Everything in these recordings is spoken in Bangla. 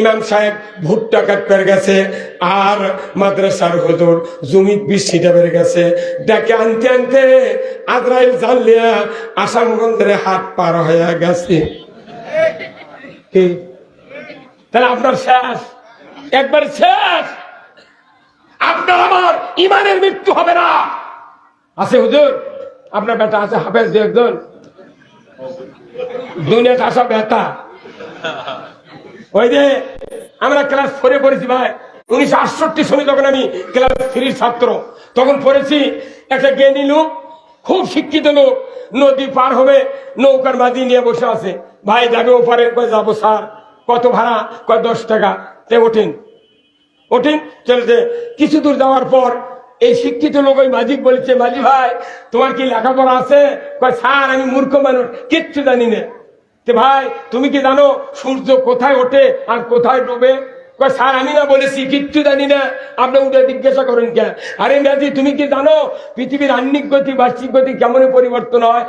ইমাম সাহেব ভুট্টা কাটতে গেছে, আর মাদ্রাসার হুজুর জমি বৃষ্টিটা বেড়ে গেছে। ডেকে আনতে আনতে আজরাইল জানলিয়া আসামগঞ্জের হাত পার হয়ে গেছে। তাহলে আপনার শেষ? একবার শেষ? আপনার আমার ইমানের মৃত্যু হবে না। আছে হুজুর? আপনার বেটা আছে হাফেজ একজন। দুনিয়াতে আসা বেটা। ওই যে, আমরা ক্লাস ফোরে পড়েছি ভাই। উনিশশো আটষট্টি সনে যখন আমি ক্লাস থ্রির ছাত্র, তখন পড়েছি, একটা জ্ঞানী লোক, খুব শিক্ষিত লোক, নদী পার হবে, নৌকার মাঝি নিয়ে বসে আছে। ভাই, যাবে ওপারে? যাব স্যার। কত ভাড়া? কয়, দশ টাকা। তে, ওঠেন। ওঠেন? চলেছে কিছু দূর যাওয়ার পর, এই শিক্ষিত লোক ওই মাঝিক বলছে, মাঝি ভাই, তোমার কি লেখাপড়া আছে? কয়, স্যার, আমি মূর্খ মানুষ, কিচ্ছু জানি না। তে ভাই, তুমি কি জানো সূর্য কোথায় ওঠে আর কোথায় ডুবে? স্যার, আমি না বলেছি, কিচ্ছু জানি না। আপনি উঠে জিজ্ঞাসা করেন কেন আরে মেয়াদি তুমি কি জানো পৃথিবীর আন্নিক গতি, বার্ষিক গতি কেমন পরিবর্তন হয়?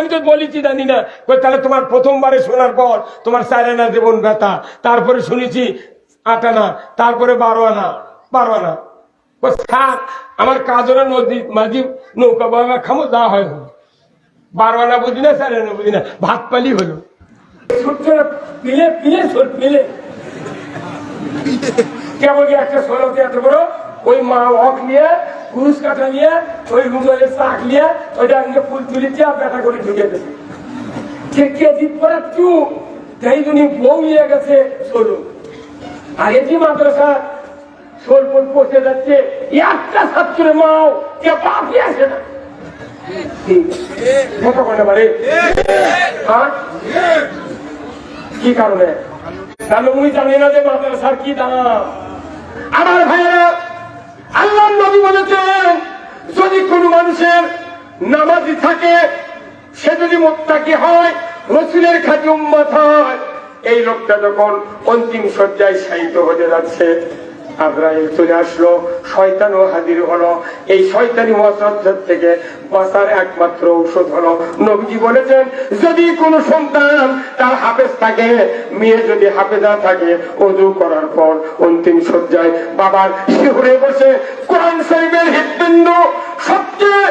আমি তো বলেছি জানি না। তাহলে তোমার প্রথমবারে শোনার পর তোমার চার আনা জীবন ব্যথা। তারপরে শুনেছি আট আনা তারপরে বারো আনা বারো আনা স্যার, আমার কাজরা নদী, মাঝি নৌকা বাবা খামো, যা হয়। বারো আনা বুঝি না চার আনা বুঝি না। ভাত পালি হলো। পিলে পিলে, ছোট পিলে। কেমন একটা সরতে এত বড়, ওই মা হক নিয়ে, কুরুশ কাটা নিয়ে, ওই রুমের শাক নিয়ে, ওইটা নিয়ে ফুল তুলিতে আর বেটা করে ঢুকে দেবে কে কে দিন পরে চু তাই জন্য বউ নিয়ে গেছে সরু। আগে যে মাদ্রাসা সোলপুর পচে যাচ্ছে, একটা ছাত্রের মাও, কে বাপই আসে না। কত কয়টা বাড়ি? হ্যাঁ? কি কারণে? উনি জানি না যে মাদ্রাসার কি দাম? আমার ভাইয়েরা আল্লাহ নবী বলেছেন, যদি কোনো মানুষের নামাজি থাকে, সে যদি মোত্তাকি হয়, রসুলের খাতি উম্মত হয়, এই লোকটা যখন অন্তিম শয্যায় শায়িত হতে যাচ্ছে আব্রাহিম চলে আসলো। শয়তানও হাজির হলো। এই শয়তানি ওয়াসওয়াস থেকে বাঁচার একমাত্র ঔষধ হলো নবীজি বলেছেন, যদি কোনো সন্তান তার হাফেজ থাকে, মেয়ে যদি হাফেজা থাকে, অজু করার পর অন্তিম শয্যায় বাবার শিহরে বসে কোরআন শরীফের হৃদবিন্দ সবচেয়ে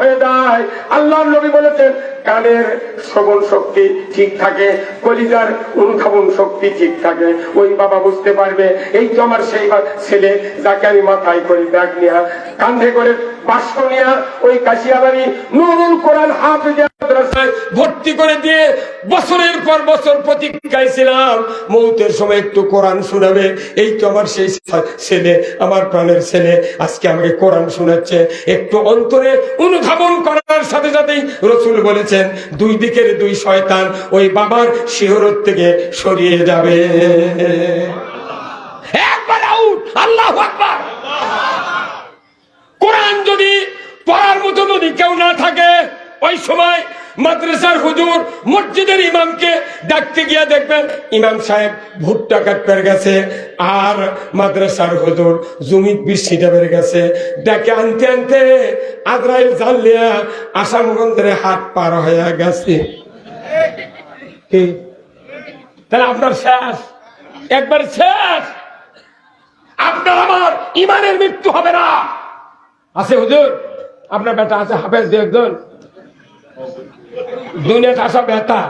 হয়ে যায়, আল্লাহর নবী বলেছেন, কানের শ্রবণ শক্তি ঠিক থাকে, কলিজার অনুধাবন শক্তি ঠিক থাকে। ওই বাবা বুঝতে পারবে, এই তো আমার সেই ছেলে, যাকে আমি মাথায় করে ব্যাগ নিয়া কান্ধে করে ওই কাশিয়াবাড়ি নুরুল কোরআন মাদ্রাসায় ভর্তি করে দিয়ে বছরের পর বছর প্রতীক্ষায় ছিলাম। মৌতের সময় একটু কোরআন শোনাবে। এই তো আমার সেই ছেলে, আমার প্রাণের ছেলে। আজকে আমাকে কোরআন শোনাচ্ছে। একটু অন্তরে অনুধাবন করার সাথে সাথেই রসুল বলেছেন, দুই দিকের দুই শয়তান ওই বাবার শিহরত থেকে সরিয়ে যাবে। একবার আউট আল্লাহ কোরআন যদি পড়ার মতো যদি কেউ না থাকে ওই সময় মাদ্রাসার হুজুর মসজিদের ইমামকে ডাকতে গিয়ে দেখবেন ইমাম সাহেব ভুট্টা কাটতে গেছে, আর মাদ্রাসার হুজুর জমি বৃষ্টিটা বেড়ে গেছে। ডাকে আনতে আনতে আজরাইল জানলিয়া আসামগঞ্জের হাত পার হয়ে গেছে। তাহলে আপনার শেষ। একবার শেষ। আপনার আমার ইমানের মৃত্যু হবে না। আছে হুজুর, আপনার বেটা আছে হাফেজ একজন। দুনিয়াতে আসা বেটা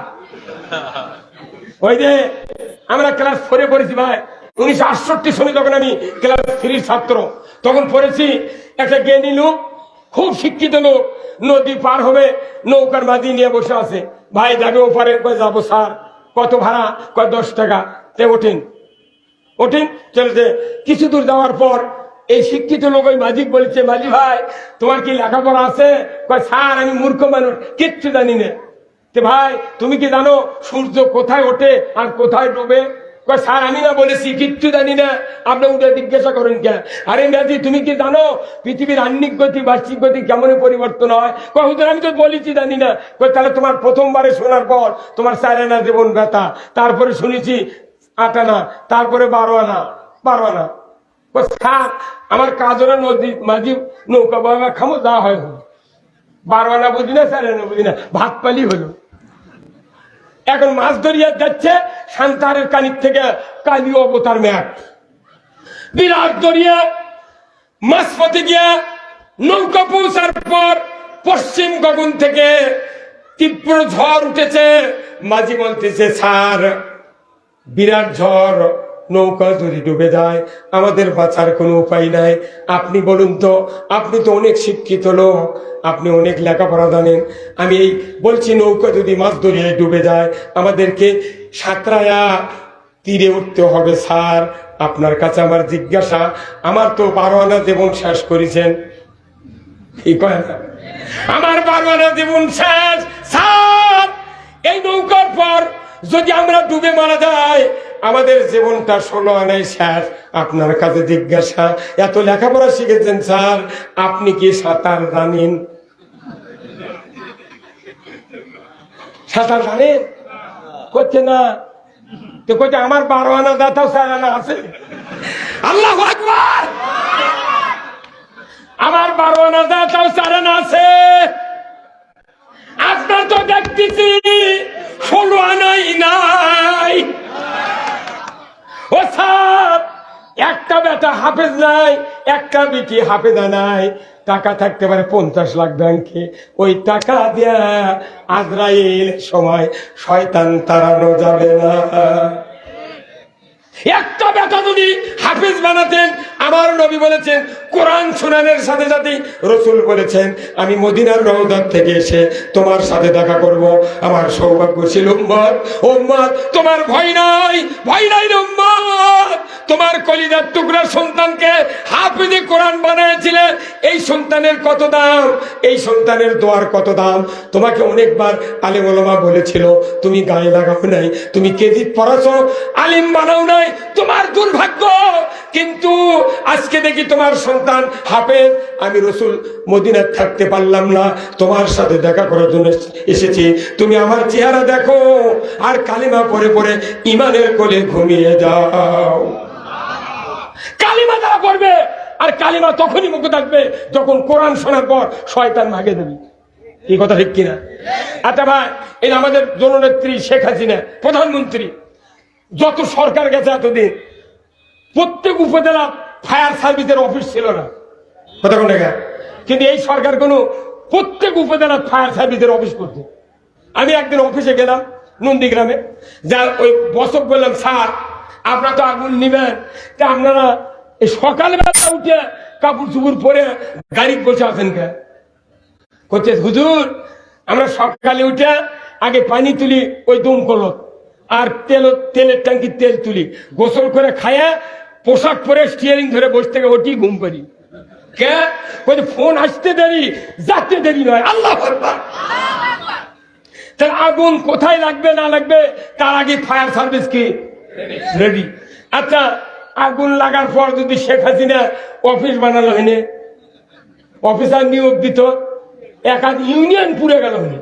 ওই যে আমরা ক্লাস ফোরে পড়েছি ভাই, উনিশশো আটষট্টি সনে যখন আমি ক্লাস থ্রির ছাত্র, তখন পড়েছি একটা জ্ঞানী লোক, খুব শিক্ষিত লোক, নদী পার হবে, নৌকার মাঝি নিয়ে বসে আছে। ভাই, যাবে ওপারে যাব স্যার? কত ভাড়া? কয় দশ টাকা? তে ওঠেন। ওঠেন চলেছে কিছু দূর যাওয়ার পর এই শিক্ষিত লোক ওই মাঝিক বলছে মাঝি ভাই, তোমার কি লেখাপড়া আছে? স্যার, আমি মূর্খ মানুষ, কিচ্ছু জানি না। ভাই, তুমি কি জানো সূর্য কোথায় ওঠে আর কোথায় ডুবে? স্যার, আমি না বলেছি, কিচ্ছু জানি না। আপনি উঠে জিজ্ঞাসা করেন কেন? আরে মেয়াদি তুমি কি জানো পৃথিবীর আন্নিক গতি, বার্ষিক গতি কেমন পরিবর্তন হয়? হুজুর, আমি তো বলেছি জানি না। তাহলে তোমার প্রথমবারে শোনার পর তোমার চার আনা জীবন ব্যথা। তারপরে শুনেছি আট আনা তারপরে বারো আনা বারো আনা। আমার কাজরা নদী, মাঝি নৌকা বাবা খামো, যা হয় হলো। বারো বুঝি না স্যার আনা বুঝি না, ভাত পালি হলো। এখন মাছ ধরিয়া যাচ্ছে, সান্তারের কানির থেকে কালি অবতার ম্যাপ বিরাট দরিয়া মাঝপথে গিয়া নৌকা পৌঁছার পর পশ্চিম গগন থেকে তীব্র ঝড় উঠেছে। মাঝি বলতেছে, স্যার, বিরাট ঝড়। নৌকা যদি ডুবে যায়, আমাদের বাঁচার কোনো উপায় নাই। আপনি বলুন তো, আপনি তো অনেক শিক্ষিত লোক, আপনি অনেক লেখাপড়া জানেন। আমি এই বলছি নৌকা যদি মাছ দরিয়ায় ডুবে যায়, আমাদেরকে সাঁতরায়া তীরে উঠতে হবে, স্যার। আপনার কাছে আমার জিজ্ঞাসা, আমার তো বারো আনা জীবন শেষ করেছেন। কি কয় না? আমার বারো আনা জীবন শেষ, স্যার। এই নৌকার পর যদি আমরা ডুবে মারা যাই আমাদের জীবনটা ষোলো আনাই শেষ আপনার কাছে জিজ্ঞাসা, এত লেখাপড়া শিখেছেন স্যার, আপনি কি সাঁতার জানেন? সাঁতার জানেন করছে না। তো কইছে, আমার বারো আনা দাতাও স্যার আনা আছে। আল্লাহ আমার বারো আনা দাতাও স্যার আনা আছে। আপনার তো দেখতেছি, ষোলো আনাই নাই বেটা হাফেজ নাই একটা বিটি হাফেজা নাই? টাকা থাকতে পারে পঞ্চাশ লাখ ব্যাংকে। ওই টাকা দেয়া আজরাইল সময় শয়তান তাড়ানো যাবে না। একটা বেটা যদি হাফেজ বানাতেন আমার নবী বলেছেন, কোরআন শুনানের সাথে সাথে রসুল বলেছেন, আমি মদিনার রওদার থেকে এসে তোমার সাথে দেখা করব। আমার সৌভাগ্য ছিল উম্মত। উম্মত, তোমার ভয় নাই ভয় নাই উম্মত। তোমার কলিজার টুকরা সন্তানকে হাফিজে কোরআন বানিয়েছিলেন এই সন্তানের কত দাম? এই সন্তানের দোয়ার কত দাম? তোমাকে অনেকবার আলিম ওলামা বলেছিল, তুমি গায়ে লাগাও নাই, তুমি কেজিত পড়াছো আলিম বানাও নাই, তোমার দুর্ভাগ্য। কিন্তু আজকে দেখি তোমার সন্তান হাফেজ। আমি রসুল মদিনার থাকতে পারলাম না। তোমার সাথে দেখা করার জন্য এসেছি। তুমি আমার চেহারা দেখো আর কালিমা পরে পরে ইমানের কোলে ঘুমিয়ে যাও। কালিমা তারা পড়বে আর কালিমা তখনই মুখে থাকবে যখন কোরআন শোনার পর শয়তান ভাগে দেবে। এই কথা ঠিক কিনা? আচ্ছা ভাই, এই আমাদের জননেত্রী শেখ হাসিনা, প্রধানমন্ত্রী, যত সরকার গেছে এতদিন, প্রত্যেক উপজেলা ফায়ার সার্ভিসের অফিস ছিল না। কোন জায়গায়? কিন্তু এই সরকার কোনো প্রত্যেক উপজেলা ফায়ার সার্ভিসের অফিস করছে আমি একদিন অফিসে গেলাম নন্দীগ্রামে। যা ওই বসক বললাম স্যার আপনারা তো আগুন নিবেন। তা আপনারা এই সকালবেলা উঠে কাপড় চুপুর পরে গাড়ি বসে আছেন কে? করছে হুজুর আমরা সকালে উঠে আগে পানি তুলি ওই দমকল আর তেল তেলের ট্যাঙ্কি তেল তুলি। গোসল করে খায়া পোশাক পরে স্টিয়ারিং ধরে বসে থেকে ওটি ঘুম পারি কে? বলছে, ফোন আসতে দেরি, যাতে দেরি নয়। আল্লাহ। তাহলে আগুন কোথায় লাগবে, না লাগবে, তার আগে ফায়ার সার্ভিস কি রেডি আচ্ছা আগুন লাগার পর যদি শেখ হাসিনা অফিস বানালো হেনে অফিসার নিয়োগ দিত, এক আধ ইউনিয়ন পুড়ে গেল হলে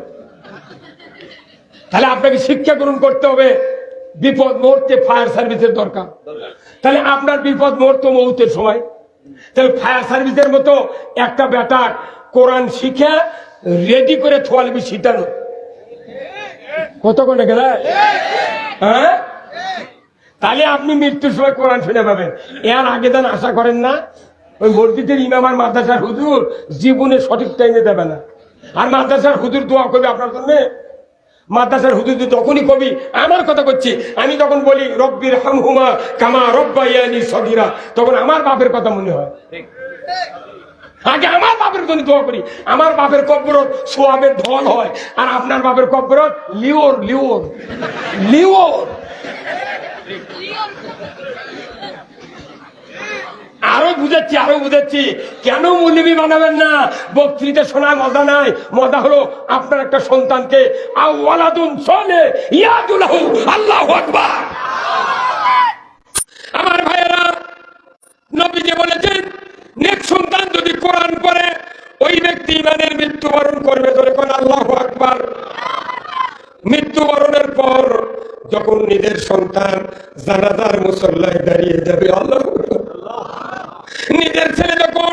তাহলে আপনাকে শিক্ষা গ্রহণ করতে হবে। বিপদ মুহূর্তে ফায়ার সার্ভিসের দরকার। তাহলে আপনার বিপদ মুহূর্ত মুহূর্তের সময়। তাহলে ফায়ার সার্ভিসের মতো একটা ব্যাটার কোরআন শিখে রেডি করে থোয়ালবি ছিটানো। কত করে গেলে? হ্যাঁ? তাহলে আপনি মৃত্যুর সময় কোরআন শুনে পাবেন। এর আগে দেন আশা করেন না। ওই মসজিদের ইমাম আর মাদ্রাসার হুজুর জীবনে সঠিক টাইমে দেবে না। আর মাদ্রাসার হুজুর দোয়া করবে আপনার জন্য। মাদ্রাসার হুদুদ তখনই কবি, আমার কথা করছি আমি তখন বলি, রব্বির হামহুমা কামা রব্বাইয়ানি সগিরা তখন আমার বাপের কথা মনে হয়। আগে আমার বাপের জন্য দোয়া করি। আমার বাপের কব্বরত সোয়াবের ঢল হয়, আর আপনার বাপের কব্বরত লিওর লিওর লিওর। আরও বুঝাচ্ছি আরও বুঝাচ্ছি। কেন মুলিবি বানাবেন না? বক্তৃতা শোনায় মজা নাই। মজা হলো আপনার একটা সন্তানকে আমার ভাইয়েরা, নবীজি বলেছেন, নেক সন্তান যদি কোরআন পড়ে, ওই ব্যক্তি ইমানের মৃত্যুবরণ করবে ধরে আল্লাহ আকবার। মৃত্যুবরণের পর যখন নিজের সন্তান জানাজার মুসল্লায় দাঁড়িয়ে যাবে, আল্লাহ নিজের ছেলে যখন